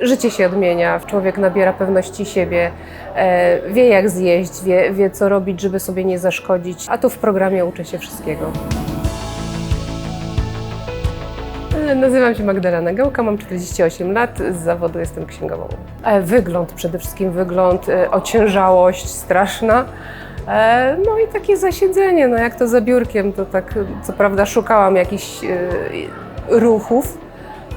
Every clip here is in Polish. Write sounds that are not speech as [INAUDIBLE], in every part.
Życie się odmienia, człowiek nabiera pewności siebie, e, wie jak zjeść, wie, wie co robić, żeby sobie nie zaszkodzić, a tu w programie uczę się wszystkiego. E, Nazywam się Magdalena Gałka, mam 48 lat, z zawodu jestem księgową. E, Wygląd, przede wszystkim wygląd, ociężałość straszna. No i takie zasiedzenie, no jak to za biurkiem, to tak, co prawda szukałam jakichś ruchów,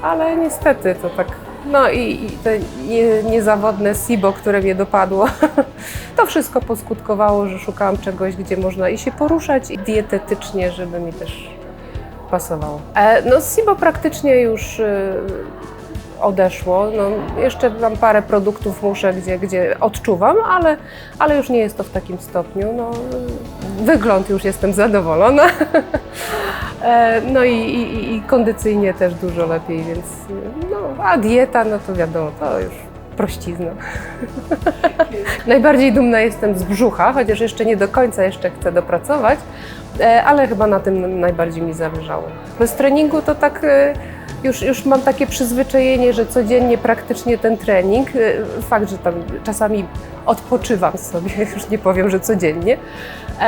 ale niestety to tak, no i, i te nie, niezawodne SIBO, które mnie dopadło, [LAUGHS] to wszystko poskutkowało, że szukałam czegoś, gdzie można i się poruszać i dietetycznie, żeby mi też pasowało. E, no SIBO praktycznie już e, odeszło. No, jeszcze mam parę produktów muszę, gdzie, gdzie odczuwam, ale, ale już nie jest to w takim stopniu. No, wygląd już jestem zadowolona. [LAUGHS] E, No i, i, i kondycyjnie też dużo lepiej, więc no, a dieta, no to wiadomo, to już prościzna. [LAUGHS] Najbardziej dumna jestem z brzucha, chociaż jeszcze nie do końca jeszcze chcę dopracować, e, ale chyba na tym najbardziej mi zależało. Bez treningu to tak e, już, już mam takie przyzwyczajenie, że codziennie praktycznie ten trening, e, fakt, że tam czasami odpoczywam sobie, [LAUGHS] już nie powiem, że codziennie, e,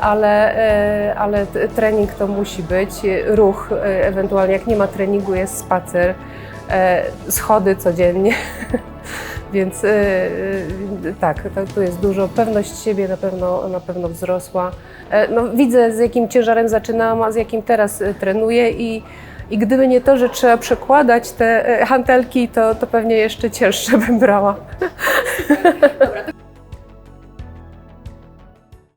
ale, e, ale trening to musi być, ruch, e, ewentualnie jak nie ma treningu jest spacer, schody codziennie. [LAUGHS] Więc tak, tu jest dużo. Pewność siebie na pewno, na pewno wzrosła. No, widzę, z jakim ciężarem zaczynałam, a z jakim teraz trenuję i, i gdyby nie to, że trzeba przekładać te e, hantelki, to, to pewnie jeszcze cięższe bym brała.